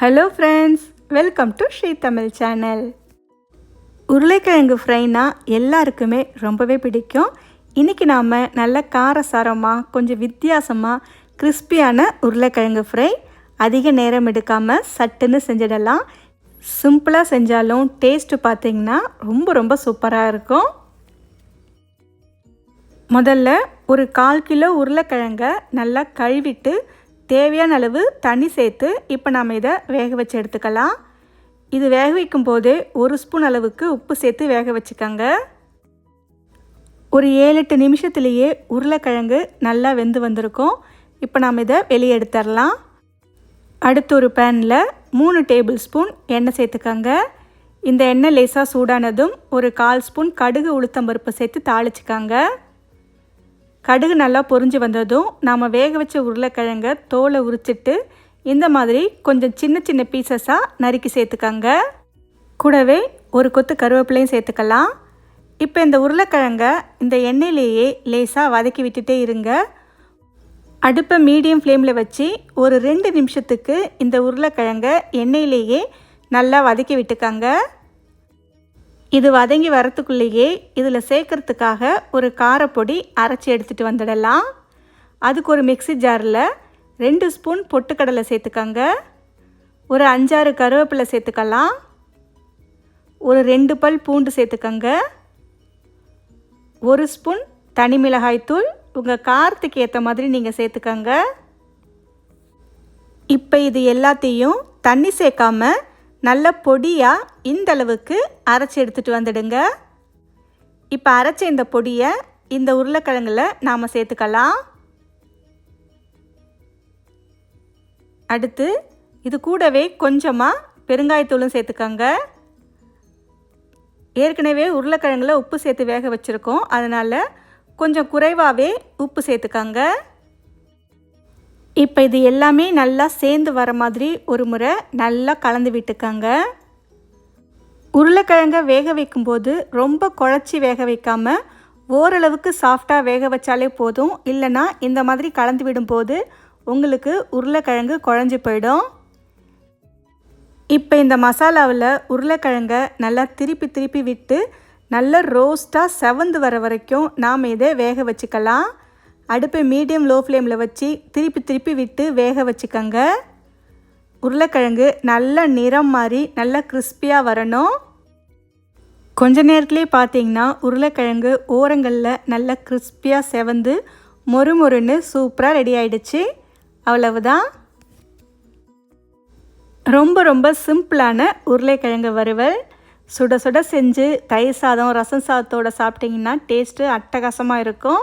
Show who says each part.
Speaker 1: Hello friends welcome to Sri Tamil channel உருளைக்கிழங்கு ஃப்ரைனா எல்லாருக்குமே ரொம்பவே பிடிக்கும். இன்றைக்கி நாம் நல்ல காரசாரமாக கொஞ்சம் வித்தியாசமாக கிறிஸ்பியான உருளைக்கிழங்கு ஃப்ரை அதிக நேரம் எடுக்காமல் சட்டுன்னு செஞ்சிடலாம். சிம்பிளாக செஞ்சாலும் டேஸ்ட்டு பார்த்திங்கன்னா ரொம்ப ரொம்ப சூப்பராக இருக்கும். முதல்ல ஒரு கால் கிலோ உருளைக்கிழங்க நல்லா கழுவிட்டு தேவையான அளவு தண்ணி சேர்த்து இப்போ நாம் இதை வேக வச்சு எடுத்துக்கலாம். இது வேக வைக்கும் போதே ஒரு ஸ்பூன் அளவுக்கு உப்பு சேர்த்து வேக வச்சுக்கோங்க. ஒரு ஏழு எட்டு நிமிஷத்துலேயே உருளைக்கிழங்கு நல்லா வெந்து வந்திருக்கும். இப்போ நாம் இதை வெளியே எடுத்துடலாம். அடுத்து ஒரு பேனில் மூணு டேபிள் ஸ்பூன் எண்ணெய் சேர்த்துக்கோங்க. இந்த எண்ணெய் லேசாக சூடானதும் ஒரு கால் ஸ்பூன் கடுகு உளுத்தம்பருப்பு சேர்த்து தாளிச்சுக்காங்க. கடுகு நல்லா பொரிஞ்சு வந்ததும் நாம் வேக வச்ச உருளைக்கிழங்க தோலை உரிச்சிட்டு இந்த மாதிரி கொஞ்சம் சின்ன சின்ன பீசஸாக நறுக்கி சேர்த்துக்கங்க. கூடவே ஒரு கொத்து கருவேப்பிலையும் சேர்த்துக்கலாம். இப்போ இந்த உருளைக்கிழங்க இந்த எண்ணெயிலேயே லேசாக வதக்கி விட்டுட்டே இருங்க. அடுப்பை மீடியம் ஃப்ளேமில் வச்சு ஒரு ரெண்டு நிமிஷத்துக்கு இந்த உருளைக்கிழங்க எண்ணெயிலேயே நல்லா வதக்கி விட்டுக்கோங்க. இது வதங்கி வரத்துக்குள்ளேயே இதில் சேர்க்கறதுக்காக ஒரு காரப்பொடி அரைச்சி எடுத்துகிட்டு வந்துடலாம். அதுக்கு ஒரு மிக்சி ஜாரில் ரெண்டு ஸ்பூன் பொட்டுக்கடலை சேர்த்துக்கோங்க. ஒரு அஞ்சாறு கருவேப்பிலை சேர்த்துக்கலாம். ஒரு ரெண்டு பல் பூண்டு சேர்த்துக்கோங்க. ஒரு ஸ்பூன் தனி மிளகாய்த்தூள் உங்கள் காரத்துக்கு ஏற்ற மாதிரி நீங்கள் சேர்த்துக்கோங்க. இப்போ இது எல்லாத்தையும் தண்ணி சேர்க்காம நல்ல பொடியாக இந்தளவுக்கு அரைச்சி எடுத்துகிட்டு வந்துடுங்க. இப்போ அரைச்ச இந்த பொடியை இந்த உருளைக்கிழங்கில் நாம் சேர்த்துக்கலாம். அடுத்து இது கூடவே கொஞ்சமாக பெருங்காயத்தூளும் சேர்த்துக்கோங்க. ஏற்கனவே உருளைக்கிழங்குல உப்பு சேர்த்து வேக வச்சுருக்கோம். அதனால் கொஞ்சம் குறைவாகவே உப்பு சேர்த்துக்கோங்க. இப்போ இது எல்லாமே நல்லா சேர்ந்து வர மாதிரி ஒரு முறை நல்லா கலந்து விட்டுக்கோங்க. உருளைக்கிழங்க வேக வைக்கும்போது ரொம்ப குழச்சி வேக வைக்காமல் ஓரளவுக்கு சாஃப்டாக வேக வச்சாலே போதும். இல்லைனா இந்த மாதிரி கலந்து விடும்போது உங்களுக்கு உருளைக்கிழங்கு குழஞ்சி போயிடும். இப்போ இந்த மசாலாவில் உருளைக்கிழங்க நல்லா திருப்பி திருப்பி விட்டு நல்லா ரோஸ்ட்டாக செவந்து வர வரைக்கும் நாம் இதை வேக வச்சுக்கலாம். அடுப்பை மீடியம் லோ ஃப்ளேமில் வச்சு திருப்பி திருப்பி விட்டு வேக வச்சுக்கோங்க. உருளைக்கிழங்கு நல்ல நிறம் மாதிரி நல்லா கிறிஸ்பியாக வரணும். கொஞ்ச நேரத்துலேயே பார்த்தீங்கன்னா உருளைக்கிழங்கு ஓரங்களில் நல்லா கிறிஸ்பியாக செவந்து மொறு மொறுன்னு சூப்பராக ரெடி ஆயிடுச்சு. அவ்வளவுதான். ரொம்ப ரொம்ப சிம்பிளான உருளைக்கிழங்கு வறுவல். சுட சுட செஞ்சு தயிர் சாதம் ரசம் சாதத்தோடு சாப்பிட்டிங்கன்னா டேஸ்ட்டு அட்டகாசமாக இருக்கும்.